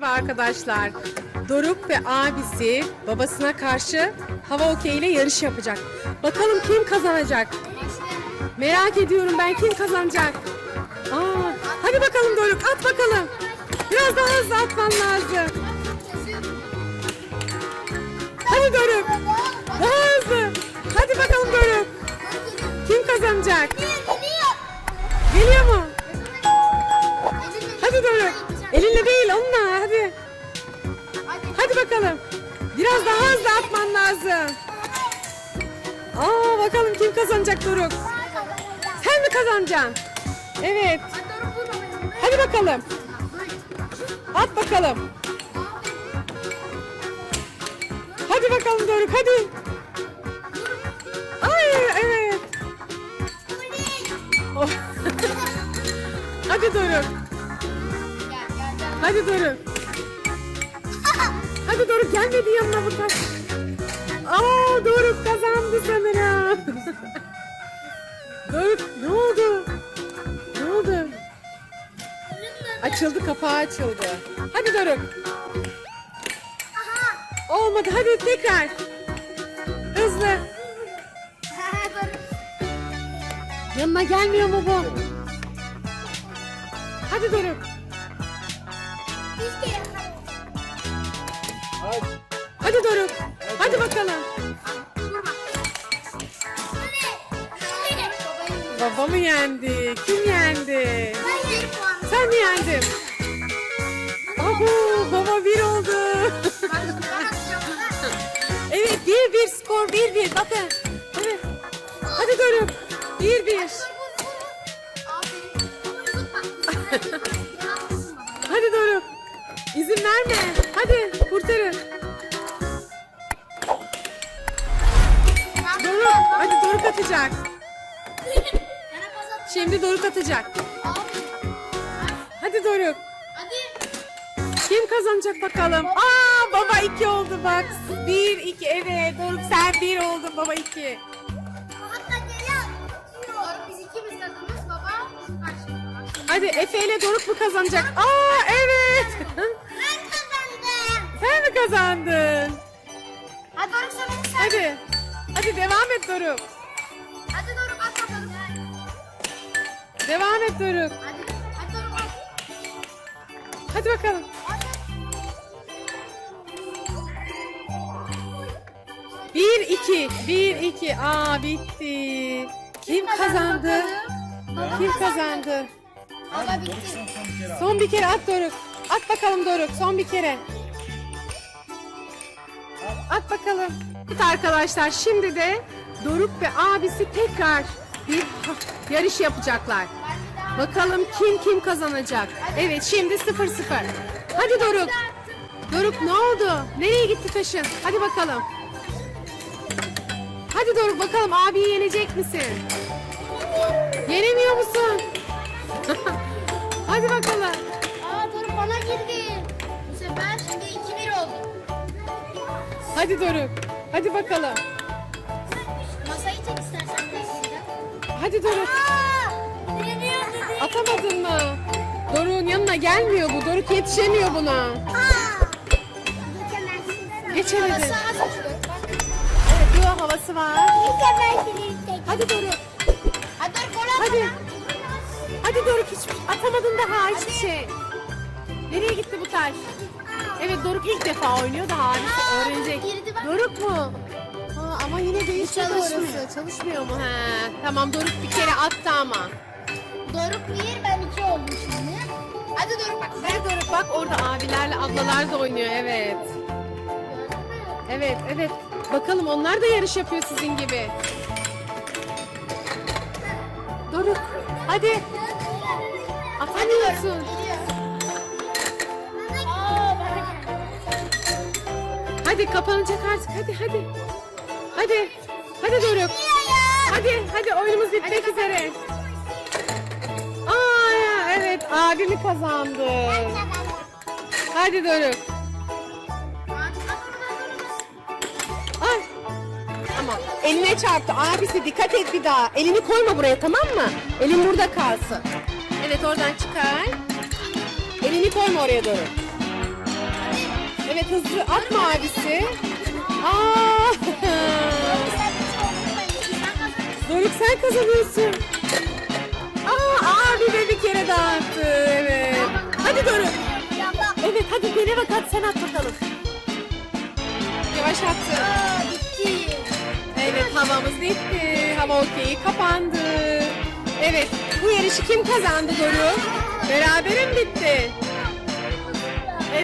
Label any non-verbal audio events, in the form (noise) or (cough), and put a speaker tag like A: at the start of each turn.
A: Merhaba arkadaşlar. Doruk ve abisi babasına karşı hava okey ile yarış yapacak. Bakalım kim kazanacak? Merak ediyorum ben kim kazanacak? Aa, hadi bakalım Doruk at bakalım. Biraz daha hızlı atman lazım. Hadi Doruk. Daha hızlı. Hadi bakalım Doruk. Kim kazanacak? Bakalım. Biraz daha hızlı atman lazım. Aa bakalım kim kazanacak Doruk. Sen mi kazanacaksın? Evet. Hadi bakalım. At bakalım. Hadi bakalım Doruk hadi. Ay evet. Oh. (laughs) hadi Doruk. Hadi Doruk. Hadi Doruk gelmedi yanına bu taş. Aa Doruk kazandı sanırım. (laughs) Doruk ne oldu? Ne oldu? Açıldı kapağı açıldı. Hadi Doruk. Olmadı hadi tekrar. Hızlı. Yanına gelmiyor mu bu? Hadi Doruk. Hadi Bakalım. Baba mı yendi? Kim yendi? Sen mi yendin? Abo baba bir oldu. (laughs) evet bir bir skor bir bir bakın. Hadi, hadi Doruk. Bir bir. (laughs) Hadi Doruk. İzin verme. Hadi kurtarın. Atacak. Şimdi Doruk atacak. Hadi Doruk. Kim kazanacak bakalım? Aa baba iki oldu bak. Bir iki evet Doruk sen bir oldun baba iki. Hadi Efe ile Doruk mu kazanacak? Aa evet. sen mi kazandın? Hadi. Hadi devam et Doruk. Devam et Doruk.
B: Hadi, hadi Doruk at.
A: Hadi bakalım. Bir iki. Bir iki. Aa bitti. Kim kazandı? Kim kazandı?
B: Baba bitti.
A: Son bir kere at Doruk. At bakalım Doruk. Son bir kere. At bakalım. Evet arkadaşlar şimdi de Doruk ve abisi tekrar bir yarış yapacaklar. Bakalım kim kim kazanacak. Evet şimdi 0 0. Hadi Doruk. Doruk ne oldu? Nereye gitti taşın? Hadi bakalım. Hadi Doruk bakalım abiyi yenecek misin? Yenemiyor musun? (laughs) Hadi bakalım.
B: Aa Doruk bana girdi. Bu sefer şimdi 2-1 oldu.
A: Hadi Doruk. Hadi bakalım.
B: Masayı çek istersen.
A: Hadi Doruk.
B: Aa!
A: Atamadın mı? Doruk'un yanına gelmiyor bu. Doruk yetişemiyor buna. Geçemedi. Evet yuva havası var. Hadi Doruk.
B: Hadi
A: Hadi. Doruk hiç atamadın daha hiçbir şey. Nereye gitti bu taş? Evet Doruk ilk defa oynuyor da abisi öğrenecek. Doruk mu? Ha, ama yine değişti
B: Çalışmıyor.
A: Çalışmıyor mu? He. Tamam Doruk bir kere attı ama.
B: Doruk 1 ben 2 oldum şimdi. Hadi Doruk bak.
A: Hadi Doruk bak orada abilerle ablalar da oynuyor evet. Evet evet. Bakalım onlar da yarış yapıyor sizin gibi. Doruk hadi. Atamıyorsun.
B: Aa bana
A: Hadi kapanacak artık hadi hadi. Hadi. Hadi Doruk. Hadi hadi oyunumuz bitmek üzere. Abimi kazandı. Hadi Doruk. Ay. Ama eline çarptı. Abisi dikkat et bir daha. Elini koyma buraya tamam mı? Elin burada kalsın. Evet oradan çıkar. Elini koyma oraya doğru. Evet hızlı atma abisi. Aa! Doruk sen kazanıyorsun. Hadi dene bak hadi sen at bakalım. Yavaş attı.
B: Aa bitti.
A: Evet havamız bitti. Hava okeyi kapandı. Evet bu yarışı kim kazandı Doruk? Berabere mi bitti?